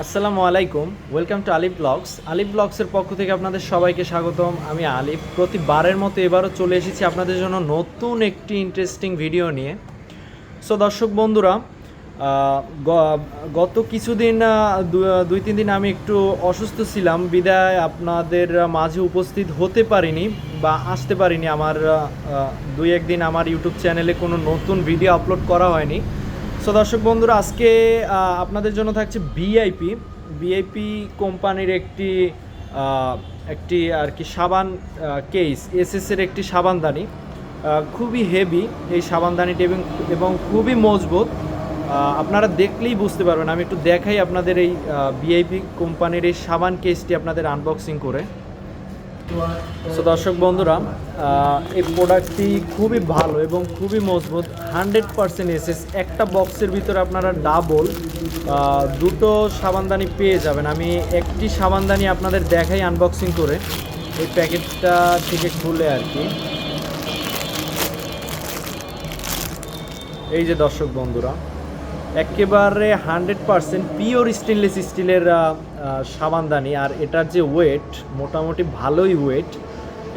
আসসালামু আলাইকুম welcome to Alif blogs আলিফ ব্লগসের পক্ষ থেকে আপনাদের সবাইকে স্বাগতম। আমি আলিফ। প্রতিবারের মতো এবারও চলে এসেছি আপনাদের জন্য নতুন একটি ইন্টারেস্টিং ভিডিও নিয়ে। সো দর্শক বন্ধুরা গত কিছুদিন দুই, তিন দিন আমি একটু অসুস্থ ছিলাম। বিদায় আপনাদের মাঝে উপস্থিত হতে পারিনি বা আসতে পারিনি। আমার দুই, একদিন আমার ইউটিউব চ্যানেলে কোনো নতুন ভিডিও আপলোড করা হয়নি। সো দর্শক বন্ধুরা, আজকে আপনাদের জন্য থাকছে ভিআইপি ভিআইপি কোম্পানির একটি একটি আর কি সাবান কেস এসএস এর একটি সাবানদানি। খুবই হেভি এই সাবানদানিটি এবং এবং খুবই মজবুত। আপনারা দেখলেই বুঝতে পারবেন। আমি একটু দেখাই আপনাদের এই ভিআইপি কোম্পানির এই সাবান কেসটি আপনাদের আনবক্সিং করে। সো দর্শক বন্ধুরা এই প্রোডাক্টটি খুবই ভালো এবং খুবই মজবুত হান্ড্রেড পারসেন্ট এসএস, একটা বক্সের ভিতরে আপনারা ডাবল দুটো সাবানদানি পেয়ে যাবেন। আমি একটি সাবানদানি আপনাদের দেখাই আনবক্সিং করে, এই প্যাকেটটা থেকে খুলে আর কি। এই যে দর্শক বন্ধুরা একেবারে হান্ড্রেড পারসেন্ট পিওর স্টেনলেস স্টিলের সাবানদানি। আর এটার যে ওয়েট, মোটামুটি ভালোই ওয়েট।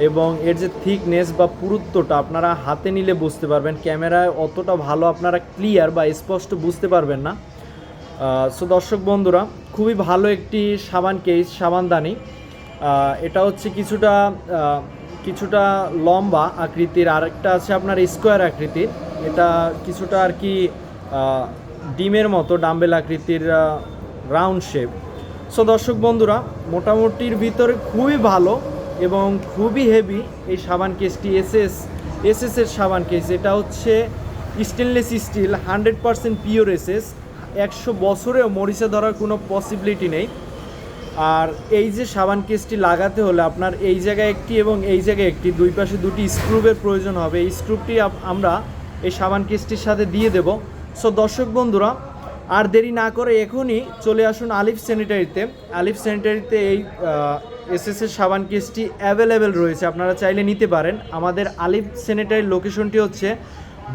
এবং এর যে থিকনেস বা পুরুত্বটা আপনারা হাতে নিলে বুঝতে পারবেন। ক্যামেরায় অতটা ভালো আপনারা ক্লিয়ার বা স্পষ্ট বুঝতে পারবেন না। সো দর্শক বন্ধুরা, খুবই ভালো একটি সাবান কেস, সাবানদানি। এটা হচ্ছে কিছুটা কিছুটা লম্বা আকৃতির। আরেকটা আছে আপনার স্কোয়ার আকৃতির। এটা কিছুটা আর কি ডিমের মতো ডাম্বেল আকৃতির রাউন্ড শেপ সো দর্শক বন্ধুরা, মোটামুটির ভিতরে খুবই ভালো এবং খুবই হেভি এই সাবান কেসটি এসএস এসএস এর সাবান কেস। এটা হচ্ছে stainless steel hundred percent pure SS. একশো বছরেও মরিচা ধরার কোনো পসিবিলিটি নেই। আর এই যে সাবান কেসটি লাগাতে হলে আপনার এই জায়গায় একটি এবং এই জায়গায় একটি, দুই পাশে দুটি স্ক্রুবের প্রয়োজন হবে। এই স্ক্রুপটি আপ- আমরা এই সাবান কেসটির সাথে দিয়ে দেব। সো দর্শক বন্ধুরা, আর দেরি না করে এখনই চলে আসুন আলিফ স্যানিটারিতে। আলিফ স্যানিটারিতে এই এসএস এর সাবান কেসটি অ্যাভেলেবেল রয়েছে, আপনারা চাইলে নিতে পারেন। আমাদের আলিফ স্যানিটারির লোকেশনটি হচ্ছে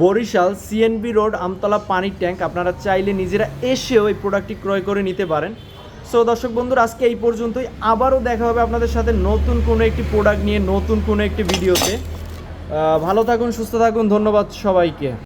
বরিশাল সিএনবি রোড আমতলা পানির ট্যাঙ্ক। আপনারা চাইলে নিজেরা এসেও এই প্রোডাক্টটি ক্রয় করে নিতে পারেন। সো দর্শক বন্ধুরা, আজকে এই পর্যন্তই। আবারও দেখা হবে আপনাদের সাথে নতুন কোনো একটি প্রোডাক্ট নিয়ে, নতুন কোনো একটি ভিডিওতে ভালো থাকুন, সুস্থ থাকুন, ধন্যবাদ সবাইকে।